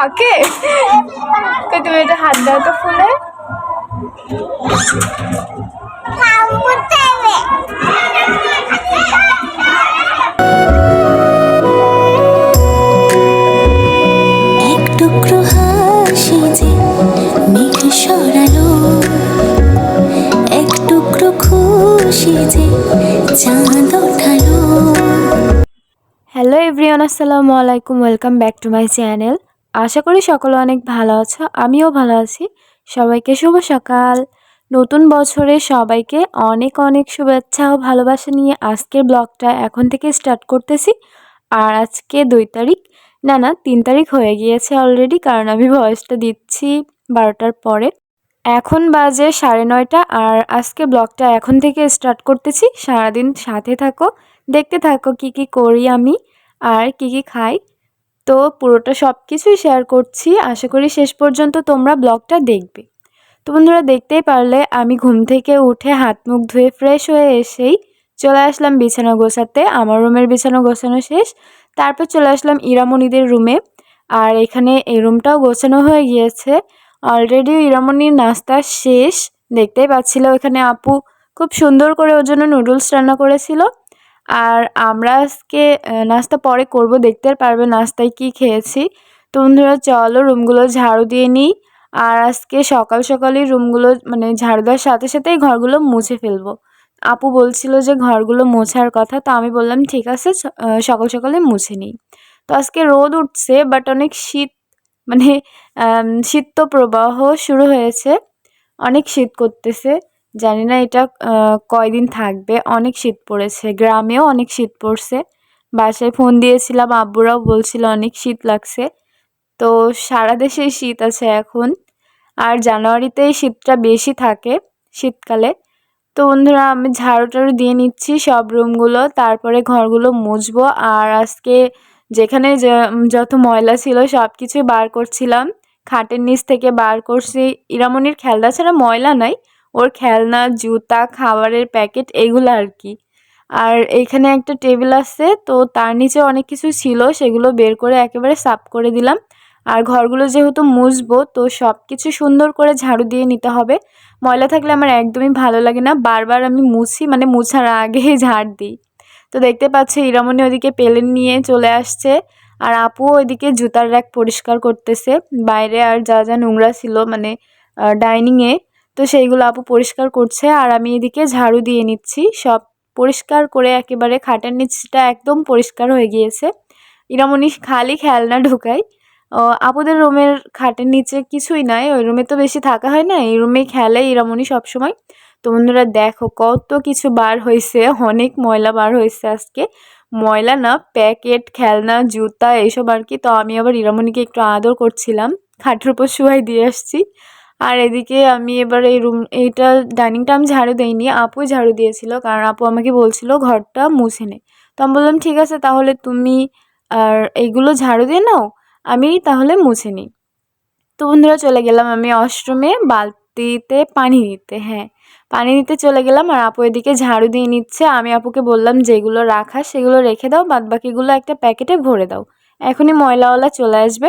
কাকে? তুমি এটা হাত দাও তো ফুলে। হ্যালো এভরিওয়ান আসসালামু আলাইকুম welcome back to my channel আশা করি সকলে অনেক ভালো আছো, আমিও ভালো আছি। সবাইকে শুভ সকাল। নতুন বছরে সবাইকে অনেক অনেক শুভেচ্ছা ও ভালোবাসা নিয়ে আজকের ব্লগটা এখন থেকে স্টার্ট করতেছি। আর আজকে দুই তারিখ, না না, তিন তারিখ হয়ে গিয়েছে অলরেডি কারণ আমি ভয়েসটা দিচ্ছি বারোটার পরে। এখন বাজে সাড়ে নয়টা আর আজকে ব্লগটা এখন থেকে স্টার্ট করতেছি। সারাদিন সাথে থাকো, দেখতে থাকো কি কি করি আমি, আর কি কি খাই। তো পুরোটা সব কিছুই শেয়ার করছি। আশা করি শেষ পর্যন্ত তোমরা ব্লগটা দেখবে। তো বন্ধুরা, দেখতেই পারলে আমি ঘুম থেকে উঠে হাত মুখ ধুয়ে ফ্রেশ হয়ে এসেই চলে আসলাম বিছানা গোছাতে। আমার রুমের বিছানা গোছানো শেষ। তারপর চলে আসলাম ইরামণিদের রুমে আর এখানে এই রুমটাও গোছানো হয়ে গিয়েছে। অলরেডি ইরামণির নাস্তা শেষ। দেখতেই পাচ্ছিল ওখানে আপু খুব সুন্দর করে ওর জন্য নুডলস রান্না করেছিল। আর আমরা আজকে নাস্তা পরে করব, দেখতে পারবে নাস্তায় কি খেয়েছি। তো বন্ধুরা, চলো রুমগুলো ঝাড়ু দিয়ে নিই। আর আজকে সকাল সকালই রুমগুলো মানে ঝাড়ু দেওয়ার সাথে সাথেই ঘরগুলো মুছে ফেলব। আপু বলছিল যে ঘরগুলো মোছার কথা, তো আমি বললাম, ঠিক আছে সকাল সকালে মুছে নিই। তো আজকে রোদ উঠছে বাট অনেক শীত মানে শীত প্রবাহ শুরু হয়েছে। অনেক শীত করতেছে। জানি না এটা কয়দিন থাকবে। অনেক শীত পড়েছে। গ্রামেও অনেক শীত পড়ছে। বাসায় ফোন দিয়েছিলাম, আব্বুরাও বলছিল অনেক শীত লাগছে। তো সারা দেশে শীত আছে এখন। আর জানুয়ারিতে শীতটা বেশি থাকে শীতকালে। তো বন্ধুরা, আমি ঝাড়ু টাড়ু দিয়ে নিচ্ছি সব রুমগুলো। তারপরে ঘরগুলো মুছবো। আর আজকে যেখানে যত ময়লা ছিল সব কিছুই বার করছিলাম। খাটের নিচ থেকে বার করছি। ইরামনির খেলনা ছাড়া ময়লা নাই। ওর খেলনা, জুতা, খাবারের প্যাকেট, এগুলো আর কি। আর এইখানে একটা টেবিল আছে, তো তার নিচে অনেক কিছু ছিল, সেগুলো বের করে একেবারে সাফ করে দিলাম। আর ঘরগুলো যেহেতু মুছবো, তো সব কিছু সুন্দর করে ঝাড়ু দিয়ে নিতে হবে। ময়লা থাকলে আমার একদমই ভালো লাগে না, বারবার আমি মুছি মানে মুছার আগে ঝাড় দিই। তো দেখতে পাচ্ছি ইরামনি ওদিকে পেলেন নিয়ে চলে আসছে। আর আপু ওইদিকে জুতার র্যাক পরিষ্কার করতেছে। বাইরে আর যা যা নোংরা ছিল মানে ডাইনিংয়ে তো সেইগুলো আপু পরিষ্কার করছে আর আমি এদিকে ঝাড়ু দিয়ে নিচ্ছি। সব পরিষ্কার করে একেবারে খাটের নিচটা একদম পরিষ্কার হয়ে গিয়েছে। ইরামনি খালি খেলনা ঢোকায়। ও, আপুদের রুমের খাটের নিচে কিছুই নাই ওই রুমে তো বেশি থাকা হয় না এই রুমে খেলে ইরামনি সবসময়। তো বন্ধুরা দেখো কত কিছু বার হয়েছে অনেক ময়লা বার হয়েছে আজকে। ময়লা না প্যাকেট খেলনা জুতা এইসব আর কি। তো আমি আবার ইরামনিকে একটু আদর করছিলাম। খাটের উপর শুয়াই দিয়ে আসছি। আর এদিকে আমি এবার এই রুম, এইটা ডাইনিংটা আমি ঝাড়ু দিইনি, আপুই ঝাড়ু দিয়েছিল, কারণ আপু আমাকে বলছিল ঘরটা মুছে নে। তো আমি বললাম, ঠিক আছে, তাহলে তুমি, আর এইগুলো ঝাড়ু দিয়ে নাও, আমি তাহলে মুছে নিই। তো বন্ধুরা, চলে গেলাম আমি অষ্টমে, বালতিতে পানি নিতে হ্যাঁ। পানি নিতে চলে গেলাম, আর আপু এদিকে ঝাড়ু দিয়ে নিচ্ছে। আমি আপুকে বললাম, যেগুলো রাখা, সেগুলো রেখে দাও বাদ বাকিগুলো একটা প্যাকেটে ভরে দাও। এখনই ময়লাওয়ালা চলে আসবে।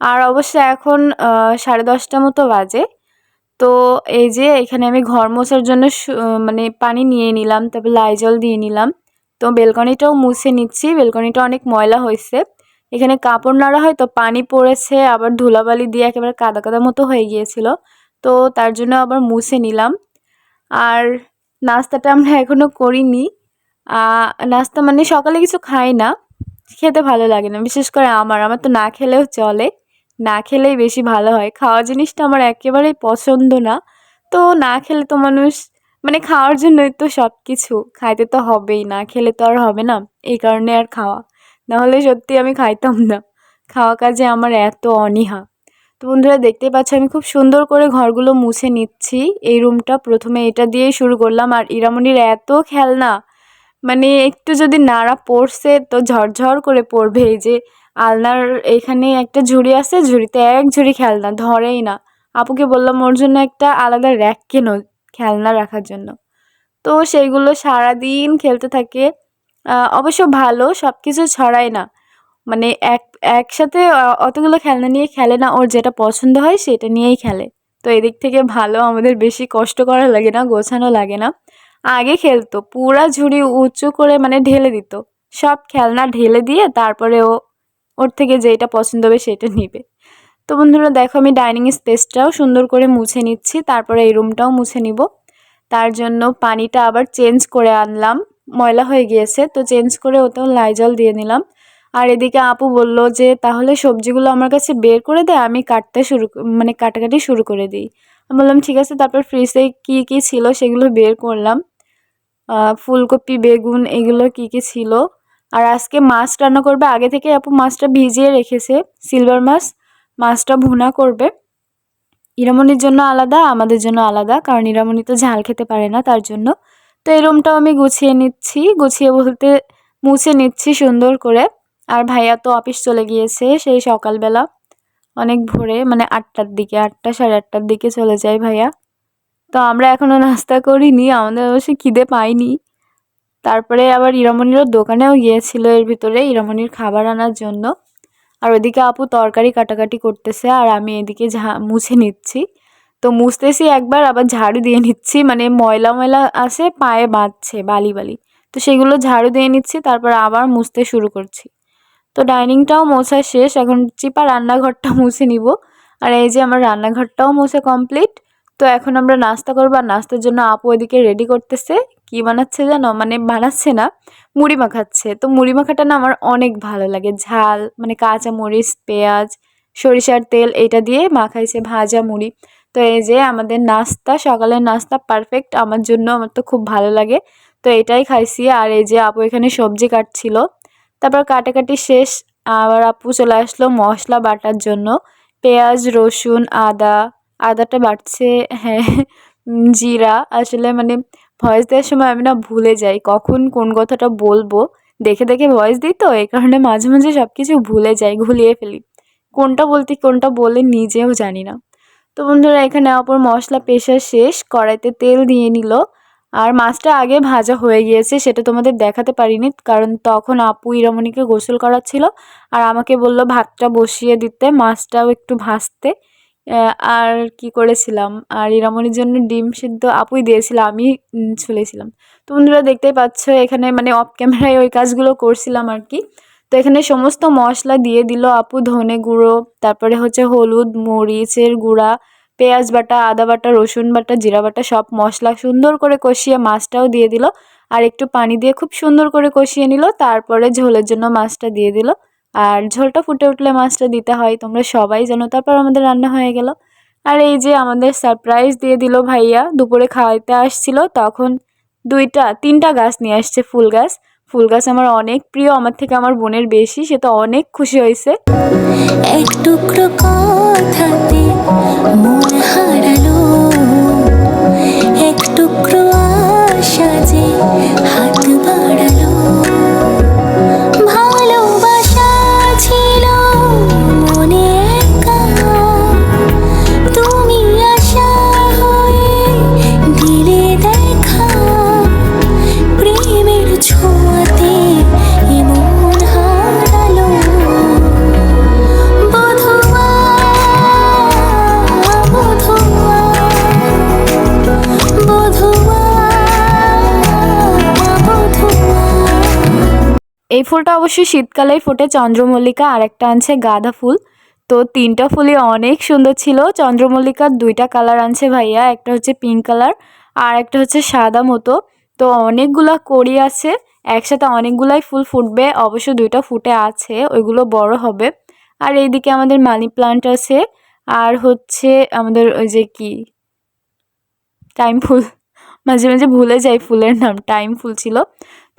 আর অবশ্য এখন সাড়ে দশটা মতো বাজে। তো এই যে এখানে আমি ঘর মোছার জন্য মানে পানি নিয়ে নিলাম, তারপর লাইজল দিয়ে নিলাম। তো বেলকনিটাও মুছে নিচ্ছি, বেলকনিটা অনেক ময়লা হয়েছে। এখানে কাপড় নাড়া হয় তো পানি পড়েছে, আবার ধুলাবালি দিয়ে একেবারে কাদা কাদা মতো হয়ে গিয়েছিল। তো তার জন্য আবার মুছে নিলাম। আর নাস্তাটা আমরা এখনও করিনি। নাস্তা মানে সকালে কিছু খাই না, খেতে ভালো লাগে না, বিশেষ করে আমার আমার তো না খেলেও চলে। না খেলেই বেশি ভালো হয়। খাওয়া জিনিসটা আমার একেবারেই পছন্দ না। তো না খেলে তো মানুষ মানে খাওয়ার জন্যই তো সব কিছু খাইতে তো হবেই, না খেলে তো আর হবে না। এই কারণে আর খাওয়া। নাহলে সত্যি আমি খাইতাম না। খাওয়া কাজে আমার এত অনীহা। তো বন্ধুরা, দেখতেই পাচ্ছ, আমি খুব সুন্দর করে ঘরগুলো মুছে নিচ্ছি। এই রুমটা প্রথমে এটা দিয়েই শুরু করলাম। আর ইরামনির এত খেলনা মানে একটু যদি নাড়া পড়ছে, তো ঝরঝর করে পড়বে। এই যে আলনার এখানে একটা ঝুড়ি আছে, ঝুড়িতে এক ঝুড়ি খেলনা, ধরেই না। আপুকে বললাম, ওর জন্য একটা আলাদা র্যাক কেনো খেলনা রাখার জন্য। তো সেইগুলো সারাদিন খেলতে থাকে। অবশ্য ভালো সব কিছু ছড়ায় না। মানে এক, একসাথে অতগুলো খেলনা নিয়ে খেলে না, ওর যেটা পছন্দ হয় সেটা নিয়েই খেলে। তো এদিক থেকে ভালো, আমাদের বেশি কষ্ট করা লাগে না, গোছানো লাগে না। আগে খেলতো, পুরা ঝুড়ি উঁচু করে মানে ঢেলে দিত। সব খেলনা ঢেলে দিয়ে তারপরে ও ওর থেকে যেটা পছন্দ হবে সেটা নিবে। তো বন্ধুরা, দেখো আমি ডাইনিং স্পেসটাও সুন্দর করে মুছে নিচ্ছি, তারপরে এই রুমটাও মুছে নিব। তার জন্য পানিটা আবার চেঞ্জ করে আনলাম, ময়লা হয়ে গিয়েছে, তো চেঞ্জ করে ওতেও লাইজল দিয়ে নিলাম। আর এদিকে আপু বলল যে, তাহলে সবজিগুলো আমার কাছে বের করে দেয় আমি কাটতে শুরু মানে কাটাকাটি শুরু করে দিই। আমি বললাম, ঠিক আছে, তারপর ফ্রিজে কী কী ছিল সেগুলো বের করলাম। ফুলকপি, বেগুন, এগুলো কী কী ছিল? আর আজকে মাছ রান্না করবে, আগে থেকে আপু মাছটা ভিজিয়ে রেখেছে সিলভার মাছ, মাছটা ভুনা করবে। ইরামনির জন্য আলাদা, আমাদের জন্য আলাদা, কারণ ইরামনি তো ঝাল খেতে পারে না তার জন্য। তো এই রুমটাও আমি গুছিয়ে নিচ্ছি, গুছিয়ে বলতে মুছে নিচ্ছি সুন্দর করে। আর ভাইয়া তো অফিস চলে গিয়েছে, সেই সকালবেলা, অনেক ভোরে মানে আটটার দিকে, আটটা সাড়ে আটটার দিকে চলে যায় ভাইয়া। তো আমরা এখনও নাস্তা করিনি, আমাদের অবশ্যই খিদে পাইনি। তারপরে আবার ইরামনিরও দোকানেও গিয়েছিল এর ভিতরে ইরামনির খাবার আনার জন্য। আর ওদিকে আপু তরকারি কাটাকাটি করতেছে আর আমি এদিকে ঝা, মুছে নিচ্ছি। তো মুছতেছি একবার, আবার ঝাড়ু দিয়ে নিচ্ছি। মানে ময়লা ময়লা আছে, পায়ে বাঁধছে, বালি বালি। তো সেগুলো ঝাড়ু দিয়ে নিচ্ছি, তারপর আবার মুছতে শুরু করছি। তো ডাইনিংটাও মোছা শেষ, এখন চিপা রান্নাঘরটা মুছে নিব। আর এই যে আমার রান্নাঘরটাও মুছে কমপ্লিট। তো এখন আমরা নাস্তা করব, আর নাস্তার জন্য আপু ওইদিকে রেডি করতেছে। কি বানাচ্ছে জানো? মানে বানাচ্ছে না, মুড়ি মাখাচ্ছে। তো মুড়ি মাখাটা না আমার অনেক ভালো লাগে। ঝাল মানে কাঁচা মরিচ, পেঁয়াজ, সরিষার তেল এটা দিয়ে মাখাইছে ভাজা মুড়ি। তো এই যে আমাদের নাস্তা, সকালের নাস্তা পারফেক্ট আমার জন্য আমার তো খুব ভালো লাগে। তো এটাই খাইছি। আর এই যে আপু এখানে সবজি কাটছিল। তারপর কাটাকাটি শেষ, আবার আপু চলে আসলো মশলা বাটার জন্য। পেঁয়াজ, রসুন, আদা, আদাটা বাটছে হ্যাঁ জিরা। আসলে মানে ভয়েস দেওয়ার সময় আমি না ভুলে যাই কখন কোন কথাটা বলব। দেখে দেখে ভয়েস দিই তো, এই কারণে মাঝে মাঝে সব কিছু ভুলে যাই, ঘুলিয়ে ফেলি। কোনটা বলতে কোনটা বলে নিজেও জানি না। তো বন্ধুরা, এখানে অপর মশলা পেশা শেষ, কড়াইতে তেল দিয়ে নিল। আর মাছটা আগে ভাজা হয়ে গিয়েছে, সেটা তোমাদের দেখাতে পারিনি, কারণ তখন আপু ইরামণিকে গোসল করাচ্ছিল। আর আমাকে বলল, ভাতটা বসিয়ে দিতে, মাছটাও একটু ভাজতে। আর কি করেছিলাম? আর ইরামণির জন্য ডিম সিদ্ধ আপুই দিয়েছিল, আমি ছুলেছিলাম। তো বন্ধুরা, দেখতেই পাচ্ছ, এখানে মানে অফ ক্যামেরায় ওই কাজগুলো করছিলাম আর কি। তো এখানে সমস্ত মশলা দিয়ে দিল আপু, ধনে গুঁড়ো, তারপরে হচ্ছে হলুদ, মরিচের গুঁড়া, পেঁয়াজ বাটা, আদা বাটা, রসুন বাটা, জিরা বাটা, সব মশলা সুন্দর করে কষিয়ে মাছটাও দিয়ে দিল। আর একটু পানি দিয়ে খুব সুন্দর করে কষিয়ে নিল, তারপরে ঝোলের জন্য মাছটা দিয়ে দিল। আর ঝোলটা ফুটে উঠলে মাছটা দিতে হয়, তোমরা সবাই জানো। তারপর আমাদের রান্না হয়ে গেল। আর এই যে আমাদের সারপ্রাইজ দিয়ে দিল ভাইয়া, দুপুরে খাওয়াইতে আসছিল, তখন দুইটা, তিনটা গাছ নিয়ে আসছে ফুল গাছ। ফুল গাছ আমার অনেক প্রিয়, আমার থেকে আমার বোনের বেশি, সে তো অনেক খুশি হয়েছে। এক টুকরো এক টুকরো হাত ফুলটা অবশ্যই শীতকালেই ফোটে। চন্দ্রমল্লিকা আর একটা আনছে গাঁদা ফুল। তো তিনটা ফুলই অনেক সুন্দর ছিল। চন্দ্রমল্লিকার দুইটা কালার আনছে ভাইয়া। একটা হচ্ছে পিঙ্ক কালার আর একটা হচ্ছে সাদা মতো। তো অনেকগুলা কড়ি আছে। একসাথে অনেকগুলাই ফুল ফুটবে। অবশ্য দুইটা ফুটে আছে। ওইগুলো বড় হবে। আর এইদিকে আমাদের মানি প্লান্ট আছে। আর হচ্ছে আমাদের ওই যে কি? টাইম ফুল। মাঝে মাঝে ভুলে যাই ফুলের নাম। টাইম ফুল ছিল।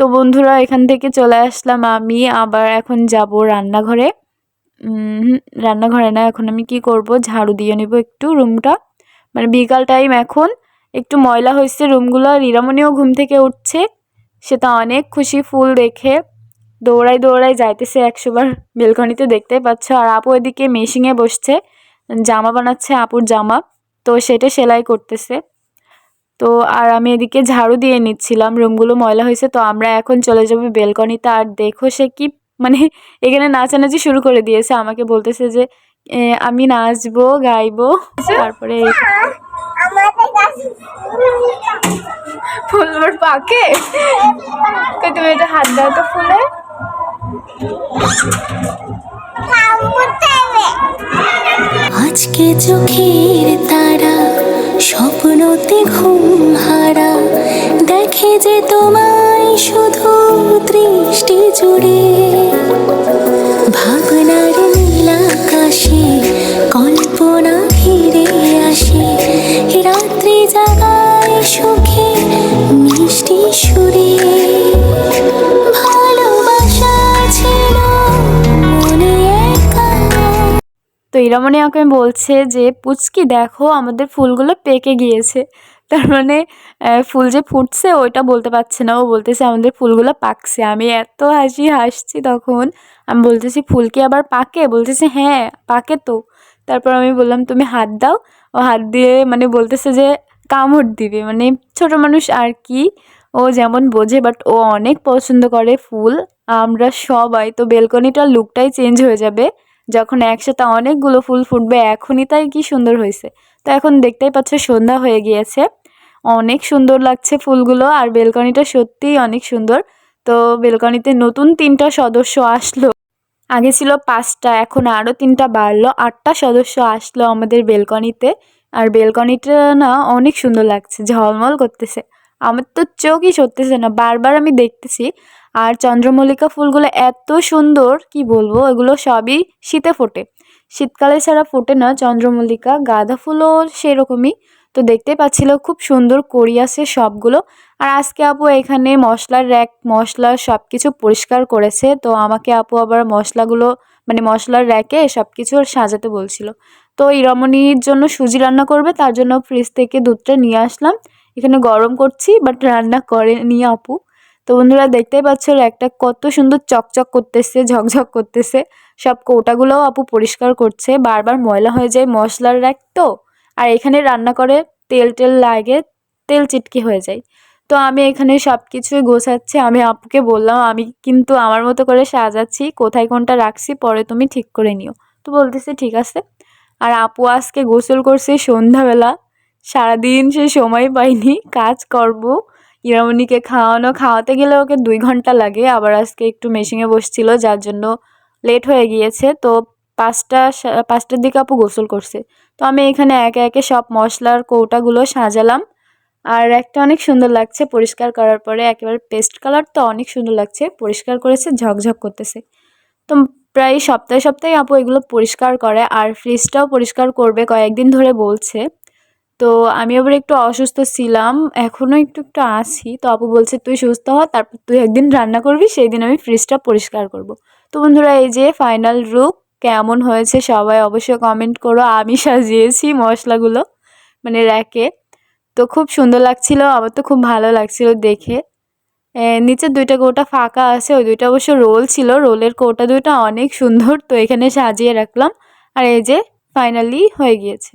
তো বন্ধুরা, এখান থেকে চলে আসলাম আমি। আবার এখন যাব রান্নাঘরে। রান্নাঘরে না, এখন আমি কি করব? ঝাড়ু দিয়ে নেব একটু রুমটা। মানে বিকাল টাইম এখন। একটু ময়লা হয়েছে রুমগুলো রিরামণিও ঘুম থেকে উঠছে। সেটা অনেক খুশি ফুল দেখে। দৌড়াই দৌড়াই যাইতেছে একশোবার। বেলকনিতে দেখতে পাচ্ছ। আর আপু এদিকে মেশিংয়ে বসছে। জামা বানাচ্ছে আপুর জামা। তো সেটা সেলাই করতেছে। তো আর আমি এদিকে ঝাড়ু দিয়ে নিচ্ছিলাম, রুমগুলো ময়লা হয়েছে, তো আমরা এখন চলে যাব বেলকনিতে। আর দেখো সে কি মানে এখানে নাচানাচি শুরু করে দিয়েছে, আমাকে বলতেছে যে আমি নাচবো, গাইবো। তারপরে ফুলবার পাকে তুমি এটা হাত দাও তো ফুলে। আজকে চোখের তারা স্বপ্নতে ঘুম যে তোমায় শুধু দৃষ্টি জুড়ে, ভাবনার নীলাকাশে কল্পনা ফিরে আসে রাত্রি জাগায় সুখে মিষ্টি সুরে। তো ইরামণি আমাকে বলছে যে, পুচকি দেখো, আমাদের ফুলগুলো পেকে গিয়েছে। তার মানে ফুল যে ফুটছে ওইটা বলতে পারছে না। ও বলতেছে, আমাদের ফুলগুলো পাকছে। আমি এত হাসি হাসছি তখন। আমি বলতেছি, ফুল কি আবার পাকে? বলতেছে হ্যাঁ পাকে তো। তারপর আমি বললাম, তুমি হাত দাও। ও হাত দিয়ে মানে বলতেছে যে, কামড় দিবে। মানে ছোট মানুষ আর কি, ও যেমন বোঝে বাট ও অনেক পছন্দ করে ফুল। আমরা সবাই, তো বেলকনিটার লুকটাই চেঞ্জ হয়ে যাবে। যখন একসাথে অনেকগুলো ফুল ফুটবে, এখনই তাই কি সুন্দর হয়েছে। তো এখন দেখতেই পাচ্ছ, সন্ধ্যা হয়ে গিয়েছে। অনেক সুন্দর লাগছে ফুলগুলো আর বেলকনিটা সত্যিই অনেক সুন্দর। তো বেলকনিতে নতুন তিনটা সদস্য আসলো। আগে ছিল পাঁচটা, এখন আরও তিনটা বাড়লো, আটটা সদস্য আসলো আমাদের বেলকনিতে। আর বেলকনিটা না অনেক সুন্দর লাগছে, ঝলমল করতেছে। আমার তো চোখই সরতেছে না, বারবার আমি দেখতেছি। আর চন্দ্রমল্লিকা ফুলগুলো এত সুন্দর, কি বলব, এগুলো সবই শীতে ফোটে। শীতকালে ছাড়া ফোটে না, চন্দ্রমল্লিকা, গাঁদা ফুলও সেরকমই। তো দেখতে পাচ্ছিল খুব সুন্দর করি আছে সবগুলো। আর আজকে আপু এখানে মশলার র্যাক, মশলা সব কিছু পরিষ্কার করেছে। তো আমাকে আপু আবার মশলাগুলো মানে মশলার র্যাকে সব কিছু সাজাতে বলছিল। তো এই রমণীর জন্য সুজি রান্না করবে, তার জন্য ফ্রিজ থেকে দুধটা নিয়ে আসলাম। এখানে গরম করছি, বাট রান্না করে নিয়ে আপু। তো বন্ধুরা দেখতেই পাচ্ছ একটা কত সুন্দর চকচক করতেছে, ঝকঝক করতেছে। সব কৌটাগুলোও আপু পরিষ্কার করছে। বারবার ময়লা হয়ে যায় মশলার র্যাক তো। আর এখানে রান্না করে তেল টেল লাগে, তেল চিটকে হয়ে যায়। তো আমি এখানে সব কিছুই গোছাচ্ছি। আমি আপুকে বললাম, আমি কিন্তু আমার মতো করে সাজাচ্ছি, কোথায় কোনটা রাখছি, পরে তুমি ঠিক করে নিও। তো বলতেছে, ঠিক আছে। আর আপু আজকে গোসল করছে সন্ধ্যাবেলা। সারাদিন সে সময় পাইনি, কাজ করব। ইরামণিকে খাওয়ানো, খাওয়াতে গেলে ওকে দুই ঘণ্টা লাগে। আবার আজকে একটু মেশিনে বসছিল, যার জন্য লেট হয়ে গিয়েছে। তো পাঁচটা পাঁচটার দিকে আপু গোসল করছে। তো আমি এখানে একে একে সব মশলার কৌটাগুলো সাজালাম। আর একটা অনেক সুন্দর লাগছে পরিষ্কার করার পরে। একেবারে পেস্ট কালার তো অনেক সুন্দর লাগছে। পরিষ্কার করেছে, ঝকঝক করতেছে। তো প্রায় সপ্তাহে সপ্তাহে আপু এগুলো পরিষ্কার করে। আর ফ্রিজটাও পরিষ্কার করবে কয়েকদিন ধরে বলছে। তো আমি আবার একটু অসুস্থ ছিলাম, এখনও একটু একটু আছি। তো আপু বলছে, তুই সুস্থ হ, তারপর তুই একদিন রান্না করবি সেই দিন আমি ফ্রিজটা পরিষ্কার করব। তো বন্ধুরা, এই যে ফাইনাল রূপ কেমন হয়েছে সবাই অবশ্যই কমেন্ট করো। আমি সাজিয়েছি মশলাগুলো মানে র্যাকে তো খুব সুন্দর লাগছিল আমার তো খুব ভালো লাগছিল দেখে। এ, নিচের দুইটা কৌটা ফাঁকা আছে ওই দুইটা অবশ্য রোল ছিল। রোলের কৌটা দুইটা অনেক সুন্দর তো এখানে সাজিয়ে রাখলাম। আর এই যে ফাইনালি হয়ে গিয়েছে।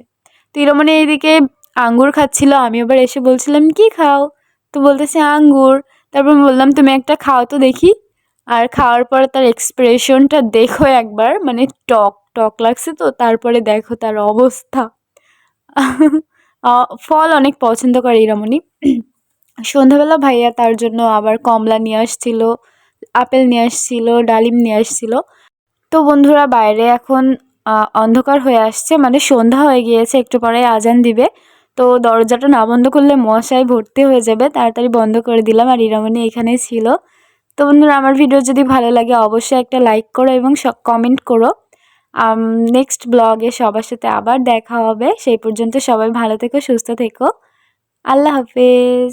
তো ইরমনে এইদিকে আঙ্গুর খাচ্ছিল আমি আবার এসে বলছিলাম কি খাও? তো বলতেছে আঙ্গুর। তারপর বললাম তুমি একটা খাও তো দেখি। আর খাওয়ার পরে তার এক্সপ্রেশনটা দেখো একবার মানে টক টক লাগছে তো, তারপরে দেখো তার অবস্থা। ফল অনেক পছন্দ করে ইরামণি। সন্ধ্যাবেলা ভাইয়া তার জন্য আবার কমলা নিয়ে আসছিল, আপেল নিয়ে আসছিল, ডালিম নিয়ে আসছিল। তো বন্ধুরা, বাইরে এখন অন্ধকার হয়ে আসছে মানে সন্ধ্যা হয়ে গিয়েছে, একটু পরে আজান দিবে। তো দরজাটা না বন্ধ করলে মশাই ভর্তি হয়ে যাবে, তাড়াতাড়ি বন্ধ করে দিলাম, আর ইরামণি এখানেই ছিল। তো বন্ধুরা, আমার ভিডিও যদি ভালো লাগে, অবশ্যই একটা লাইক করো এবং কমেন্ট করো। নেক্সট ব্লগে সবার সাথে আবার দেখা হবে। সেই পর্যন্ত সবাই ভালো থেকো, সুস্থ থেকো। আল্লাহ হাফেজ।